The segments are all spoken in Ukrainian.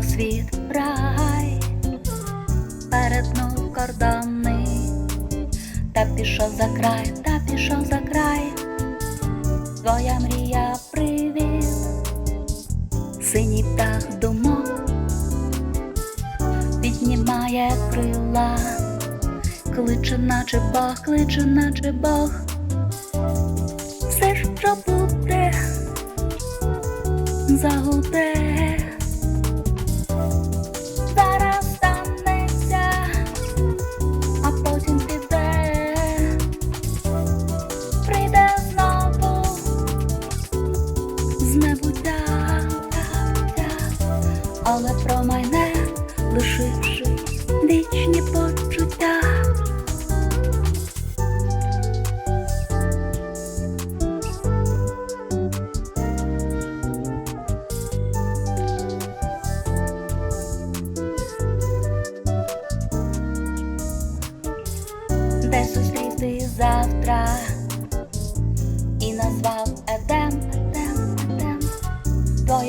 Мав світ рай, перетнув кордони, та пішов за край, та пішов за край, твоя мрія привіт, синій птах думок, піднімає крила, кличе, наче Бог, кличе, наче Бог, все, що буде, загуде. З небуття, але промайне, лишивши вічні почуття. де зустріти завтра. І назвав Едем,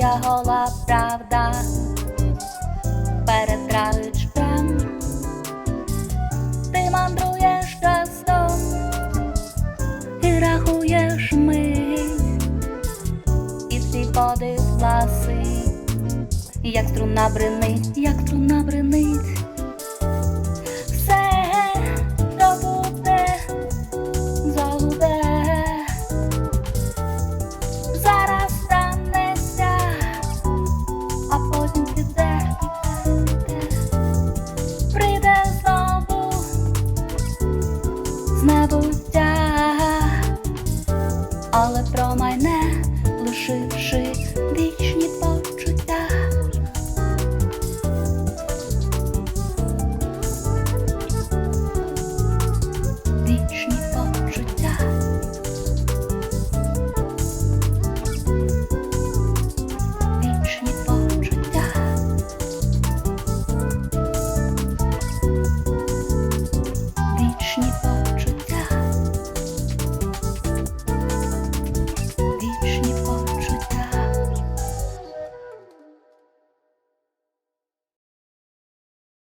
твоя гола правда перед трагичком. Ти мандруєш часом і рахуєш ми, і твій води власи, як струна брини, як струна бренить. але про майне лишивши вічно.